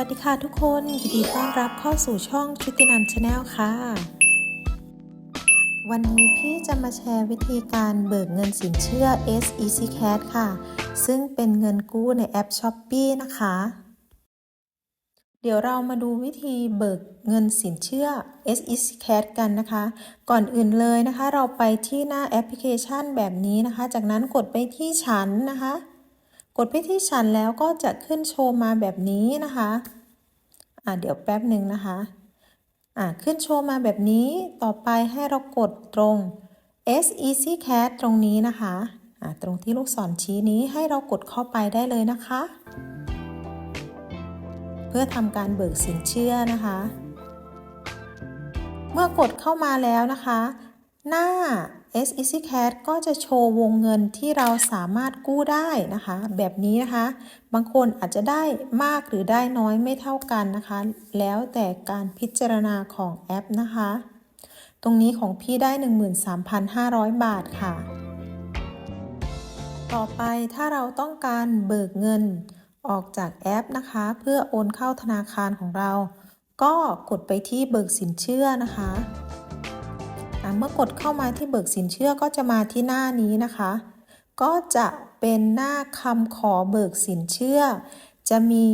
วัสดีค่ะทุกคนยินดีต้อนรับเข้าสู่ช่องชุตินันชาแนลค่ะ วันนี้พี่จะมาแชร์วิธีการเบิกเงินสินเชื่อ S Easy Cash ค่ะ ซึ่งเป็นเงินกู้ในแอป s h อ p e e นะคะ เดี๋ยวเรามาดูวิธีเบิกเงินสินเชื่อ S Easy Cash กันนะคะ ก่อนอื่นเลยนะคะ เราไปที่หน้าแอปพลิเคชันแบบนี้นะคะ จากนั้นกดไปที่ฉันนะคะ กดไปที่ฉันแล้วก็จะขึ้นโชว์มาแบบนี้นะคะอ่าเดี๋ยวแป๊บหนึ่งนะคะอ่าขึ้นโชว์มาแบบนี้ต่อไปให้เรากดตรง S Easy Cash ตรงนี้นะคะอ่าตรงที่ลูกศรชี้นี้ให้เรากดเข้าไปได้เลยนะคะ เพื่อทำการเบิกสินเชื่อนะคะ เมื่อกดเข้ามาแล้วนะคะ หน้า S Easy Cash ก็จะโชว์วงเงินที่เราสามารถกู้ได้นะคะ แบบนี้นะคะ บางคนอาจจะได้มากหรือได้น้อยไม่เท่ากันนะคะ แล้วแต่การพิจารณาของแอปนะคะ ตรงนี้ของพี่ได้ 13,500 บาทค่ะ ต่อไปถ้าเราต้องการเบิกเงินออกจากแอปนะคะ เพื่อโอนเข้าธนาคารของเรา ก็กดไปที่เบิกสินเชื่อนะคะ เมื่อกดเข้ามาที่เบิกสินเชื่อก็จะมาที่หน้านี้นะคะ ก็จะเป็นหน้าคำขอเบิกสินเชื่อ จะมี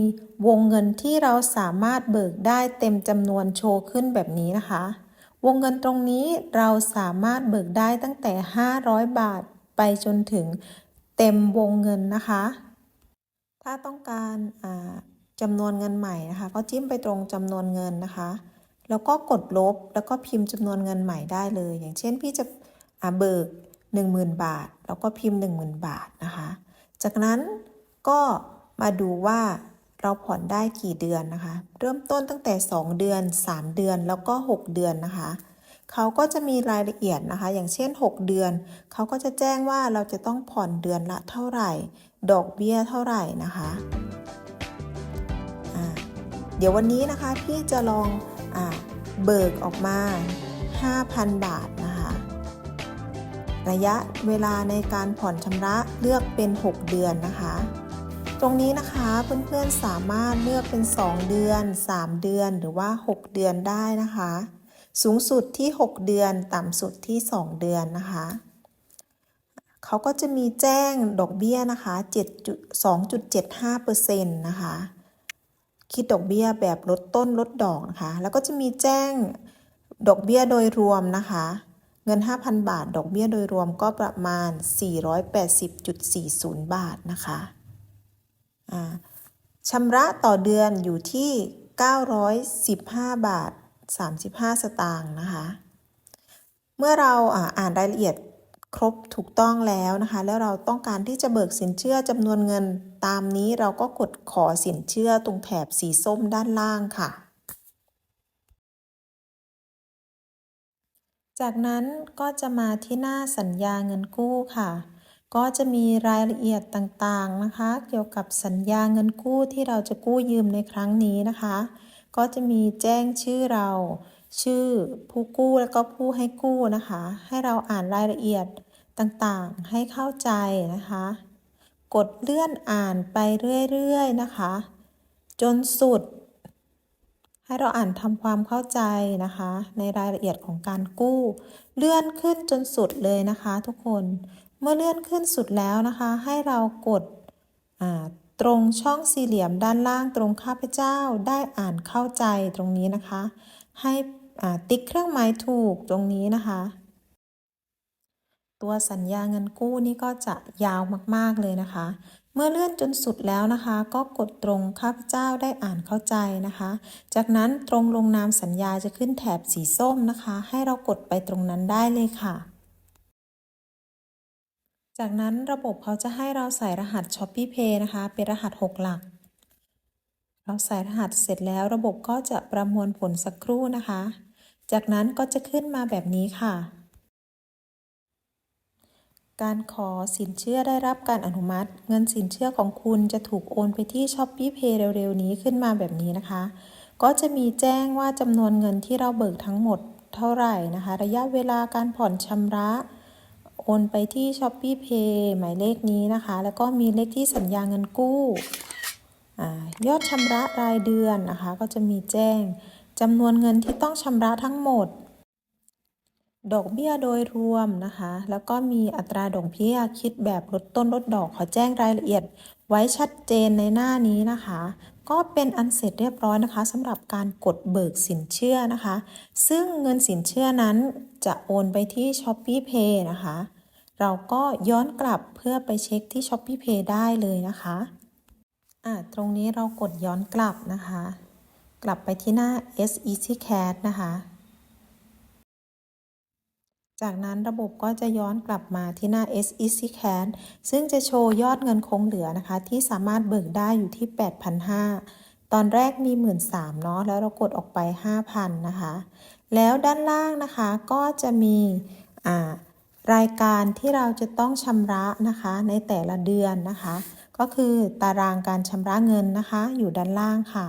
วงเงินที่เราสามารถเบิกได้เต็มจำนวนโชว์ขึ้นแบบนี้นะคะ วงเงินตรงนี้เราสามารถเบิกได้ตั้งแต่ 500 บาทไปจนถึงเต็มวงเงินนะคะ ถ้าต้องการจำนวนเงินใหม่นะคะ ก็จิ้มไปตรงจำนวนเงินนะคะ แล้วก็กดลบแล้วก็พิมพ์จำนวนเงินใหม่ได้เลย อย่างเช่นพี่จะเบิก 10,000 บาท แล้วก็พิมพ์ 10,000 บาทนะคะ จากนั้นก็มาดูว่าเราผ่อนได้กี่เดือนนะคะ เริ่มต้นตั้งแต่ 2 เดือน 3 เดือนแล้วก็ 6 เดือนนะคะ เขาก็จะมีรายละเอียดนะคะ อย่างเช่น 6 เดือน เขาก็จะแจ้งว่าเราจะต้องผ่อนเดือนละเท่าไหร่ ดอกเบี้ยเท่าไหร่นะคะ เดี๋ยววันนี้นะคะพี่จะลอง เบิกออกมา 5,000 บาทนะคะ ระยะเวลาในการผ่อนชำระเลือกเป็น 6 เดือนนะคะ ตรงนี้นะคะเพื่อนๆสามารถเลือกเป็น 2 เดือน 3 เดือนหรือว่า 6 เดือนได้นะคะ สูงสุดที่ 6 เดือนต่ำสุดที่ 2 เดือนนะคะเขาก็จะมีแจ้งดอกเบี้ยนะคะ2.75%นะคะ คิดดอกเบี้ยแบบลดต้นลดดอกนะคะ แล้วก็จะมีแจ้งดอกเบี้ยโดยรวมนะคะ เงิน 5,000 บาท ดอกเบี้ยโดยรวมก็ประมาณ 480.40 บาทนะคะชำระต่อเดือนอยู่ที่ 915 บาท 35 สตางค์นะคะ เมื่อเราอ่านรายละเอียด ครบถูกต้องแล้วนะคะ แล้วเราต้องการที่จะเบิกสินเชื่อจำนวนเงินตามนี้เราก็กดขอสินเชื่อตรงแถบสีส้มด้านล่างค่ะ จากนั้นก็จะมาที่หน้าสัญญาเงินกู้ค่ะ ก็จะมีรายละเอียดต่างๆนะคะ เกี่ยวกับสัญญาเงินกู้ที่เราจะกู้ยืมในครั้งนี้นะคะ ก็จะมีแจ้งชื่อเรา ชื่อผู้กู้แล้วก็ผู้ให้กู้นะคะ ให้เราอ่านรายละเอียดต่างๆ ให้เข้าใจนะคะ กดเลื่อนอ่านไปเรื่อยๆนะคะ จนสุด ให้เราอ่านทำความเข้าใจนะคะ ในรายละเอียดของการกู้ เลื่อนขึ้นจนสุดเลยนะคะ ทุกคนเมื่อเลื่อนขึ้นสุดแล้วนะคะ ให้เรากดอ่า ตรงช่องสี่เหลี่ยมด้านล่างตรงข้าพเจ้าได้อ่านเข้าใจตรงนี้นะคะ ให้ติ๊กเครื่องหมายถูกตรงนี้นะคะ ตัวสัญญาเงินกู้นี่ก็จะยาวมากๆเลยนะคะ เมื่อเลื่อนจนสุดแล้วนะคะ ก็กดตรงข้าพเจ้าได้อ่านเข้าใจนะคะ จากนั้นตรงลงนามสัญญาจะขึ้นแถบสีส้มนะคะ ให้เรากดไปตรงนั้นได้เลยค่ะ จากนั้นระบบเขาจะให้เราใส่รหัส Shopee Pay นะคะ เป็นรหัส 6 หลัก เราใส่รหัสเสร็จแล้วระบบก็จะประมวลผลสักครู่นะคะ จากนั้นก็จะขึ้นมาแบบนี้ค่ะ การขอสินเชื่อได้รับการอนุมัติ เงินสินเชื่อของคุณจะถูกโอนไปที่ Shopee Pay เร็วๆ นี้ขึ้นมาแบบนี้นะคะ ก็จะมีแจ้งว่าจำนวนเงินที่เราเบิกทั้งหมดเท่าไหร่นะคะ ระยะเวลาการผ่อนชำระ นไปที่ Shopee Pay หมายเลขนี้นะคะ แล้วก็มีเลขที่สัญญาเงินกู้อยอดชำระรายเดือนนะคะ ก็จะมีแจ้งจำนวนเงินที่ต้องชำระทั้งหมด ดอกเบี้ยโดยรวมนะคะ แล้วก็มีอัตราดอกเบี้ยคิดแบบลดต้นลดดอกขอแจ้งรายละเอียดไว้ชัดเจนในหน้านี้นะคะ ก็เป็นอันเสร็จเรียบร้อยนะคะสำหรับการกดเบิกสินเชื่อนะคะ ซึ่งเงินสินเชื่อนั้นจะโอนไปที่ s h o p e e Pay นะคะ เราก็ย้อนกลับเพื่อไปเช็คที่ s h o p e e Pay ได้เลยนะคะอะตรงนี้เรากดย้อนกลับนะคะ กลับไปที่หน้า S Easy Cash นะคะ จากนั้นระบบก็จะย้อนกลับมาที่หน้า S Easy Cash ซึ่งจะโชว์ยอดเงินคงเหลือนะคะ ที่สามารถเบิกได้อยู่ที่ 8,500 ตอนแรกมี 13,000เนาะแล้วเรากดออกไป 5,000 นะคะ แล้วด้านล่างนะคะก็จะมีอ่า รายการที่เราจะต้องชำระนะคะในแต่ละเดือนนะคะ ก็คือตารางการชำระเงินนะคะ อยู่ด้านล่างค่ะ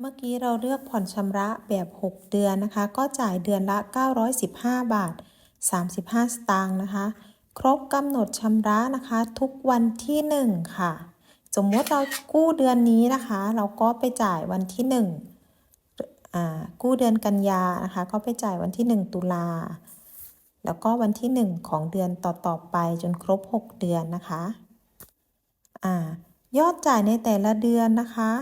เมื่อกี้เราเลือกผ่อนชำระแบบ 6 เดือนนะคะ ก็จ่ายเดือนละ 915 บาท 35 สตางค์นะคะ ครบกำหนดชำระนะคะ ทุกวันที่ 1 ค่ะ สมมติเรากู้เดือนนี้นะคะ เราก็ไปจ่ายวันที่1อ่ากู้เดือนกันยานะคะ ก็ไปจ่ายวันที่ 1 ตุลา แล้วก็วันที่ 1 ของเดือนต่อๆไปจนครบ 6 เดือนนะคะอ่ายอดจ่ายในแต่ละเดือนนะคะ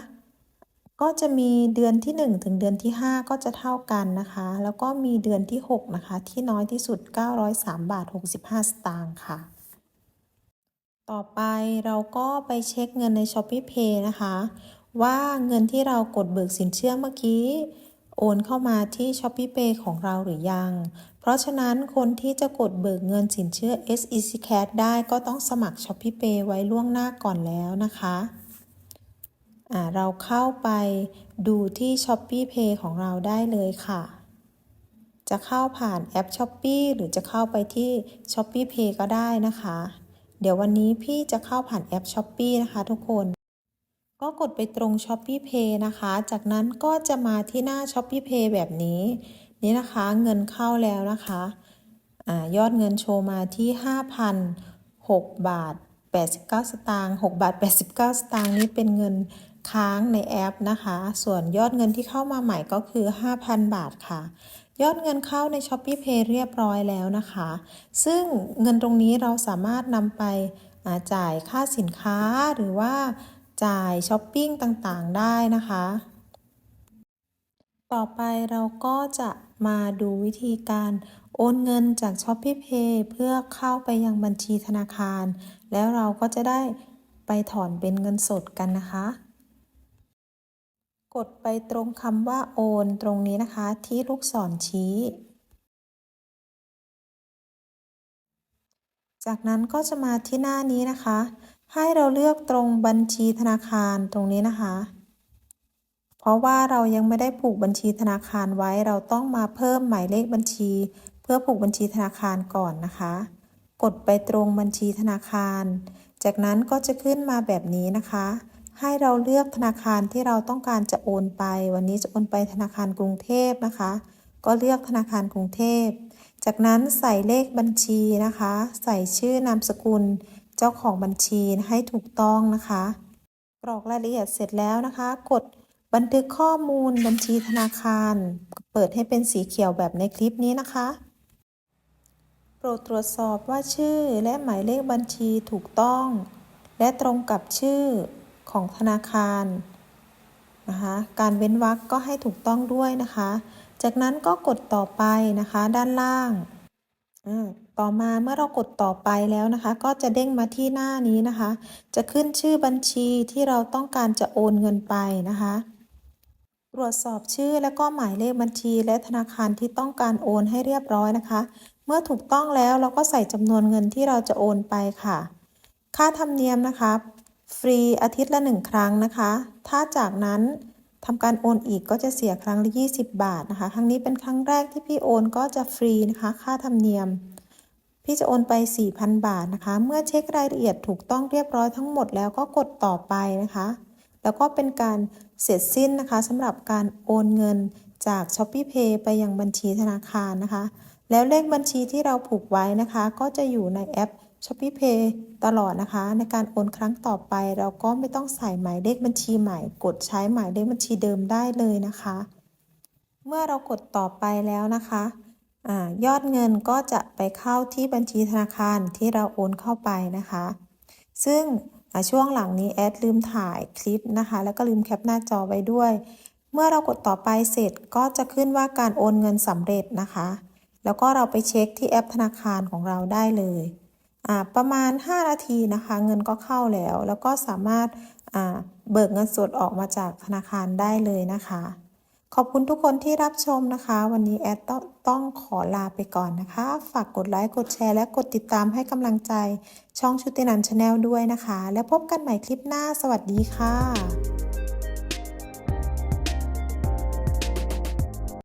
ก็จะมีเดือนที่ 1 ถึงเดือนที่ 5 ก็จะเท่ากันนะคะ แล้วก็มีเดือนที่ 6 นะคะ ที่น้อยที่สุด 903 บาท 65 สตางค์ค่ะ ต่อไปเราก็ไปเช็คเงินใน s h o p e e Pay นะคะ ว่าเงินที่เรากดเบิกสินเชื่อเมื่อกี้ โอนเข้ามาที่ s h o p e e Pay ของเราหรือยัง เพราะฉะนั้นคนที่จะกดเบิกเงินสินเชื่อ SEC Cash ได้ก็ต้องสมัคร s h o p e e Pay ไว้ล่วงหน้าก่อนแล้วนะคะเราเข้าไปดูที่ s h o p e e Pay ของเราได้เลยค่ะ จะเข้าผ่านแอป s h o p e e หรือจะเข้าไปที่ s h o p e e Pay ก็ได้นะคะ เดี๋ยววันนี้พี่จะเข้าผ่านแอป s h o p e e นะคะทุกคน ก็กดไปตรง s h o p e e Pay นะคะ จากนั้นก็จะมาที่หน้า s h o p e e Pay แบบนี้ นี่นะคะเงินเข้าแล้วนะคะอยอดเงินโชว์มาที่ 5,006 บาท 89 สตางค์6บาท 89 สตางค์นี้เป็นเงินค้างในแอปนะคะ ส่วนยอดเงินที่เข้ามาใหม่ก็คือ 5,000 บาทค่ะ ยอดเงินเข้าใน s h o p e e Pay เรียบร้อยแล้วนะคะ ซึ่งเงินตรงนี้เราสามารถนำไปจ่ายค่าสินค้าหรือว่า จ่ายช้อปปิ้งต่างๆได้นะคะ ต่อไปเราก็จะมาดูวิธีการโอนเงินจาก s h o p e e Pay เพื่อเข้าไปยังบัญชีธนาคาร แล้วเราก็จะได้ไปถอนเป็นเงินสดกันนะคะ กดไปตรงคำว่าโอนตรงนี้นะคะที่ลูกศรชี้ จากนั้นก็จะมาที่หน้านี้นะคะ ให้เราเลือกตรงบัญชีธนาคารตรงนี้นะคะ เพราะว่าเรายังไม่ได้ผูกบัญชีธนาคารไว้ เราต้องมาเพิ่มหมายเลขบัญชี เพื่อผูกบัญชีธนาคารก่อนนะคะ กดไปตรงบัญชีธนาคาร จากนั้นก็จะขึ้นมาแบบนี้นะคะ ให้เราเลือกธนาคารที่เราต้องการจะโอนไป วันนี้จะโอนไปธนาคารกรุงเทพนะคะ ก็เลือกธนาคารกรุงเทพ จากนั้นใส่เลขบัญชีนะคะ ใส่ชื่อนามสกุล เจ้าของบัญชีให้ถูกต้องนะคะ กรอกรายละเอียดเสร็จแล้วนะคะ กดบันทึกข้อมูลบัญชีธนาคาร เปิดให้เป็นสีเขียวแบบในคลิปนี้นะคะ โปรดตรวจสอบว่าชื่อและหมายเลขบัญชีถูกต้อง และตรงกับชื่อของธนาคารนะคะการเว้นวรรคก็ให้ถูกต้องด้วยนะคะ จากนั้นก็กดต่อไปนะคะ ด้านล่าง ต่อมาเมื่อเรากดต่อไปแล้วนะคะ ก็จะเด้งมาที่หน้านี้นะคะ จะขึ้นชื่อบัญชีที่เราต้องการจะโอนเงินไปนะคะ ตรวจสอบชื่อและก็หมายเลขบัญชีและธนาคารที่ต้องการโอนให้เรียบร้อยนะคะ เมื่อถูกต้องแล้วเราก็ใส่จำนวนเงินที่เราจะโอนไปค่ะ ค่าธรรมเนียมนะคะ ฟรีอาทิตย์ละหนึ่งครั้งนะคะ ถ้าจากนั้นทำการโอนอีกก็จะเสียครั้งละ 20 บาทนะคะ ครั้งนี้เป็นครั้งแรกที่พี่โอนก็จะฟรีนะคะ ค่าธรรมเนียม พี่จะโอนไป 4,000 บาทนะคะ เมื่อเช็ครายละเอียดถูกต้องเรียบร้อยทั้งหมดแล้วก็กดต่อไปนะคะ แล้วก็เป็นการเสร็จสิ้นนะคะสำหรับการโอนเงินจาก s h o p e e Pay ไปยังบัญชีธนาคารนะคะ แล้วเลขบัญชีที่เราผูกไว้นะคะ ก็จะอยู่ในแอป s h o p e e Pay ตลอดนะคะ ในการโอนครั้งต่อไป เราก็ไม่ต้องใส่หมายเลขบัญชีใหม่ กดใช้หมายเลขบัญชีเดิมได้เลยนะคะ เมื่อเรากดต่อไปแล้วนะคะ ยอดเงินก็จะไปเข้าที่บัญชีธนาคารที่เราโอนเข้าไปนะคะ ซึ่งช่วงหลังนี้แอดลืมถ่ายคลิปนะคะ แล้วก็ลืมแคปหน้าจอไว้ด้วย เมื่อเรากดต่อไปเสร็จก็จะขึ้นว่าการโอนเงินสำเร็จนะคะ แล้วก็เราไปเช็คที่แอปธนาคารของเราได้เลยประมาณ 5 นาทีนะคะ เงินก็เข้าแล้ว แล้วก็สามารถเบิกเงินสดออกมาจากธนาคารได้เลยนะคะ ขอบคุณทุกคนที่รับชมนะคะ วันนี้แอดต้องต้องขอลาไปก่อนนะคะ ฝากกดไลค์ กดแชร์ และกดติดตามให้กำลังใจช่องชุตินันชาแนลด้วยนะคะ แล้วพบกันใหม่คลิปหน้า สวัสดีค่ะ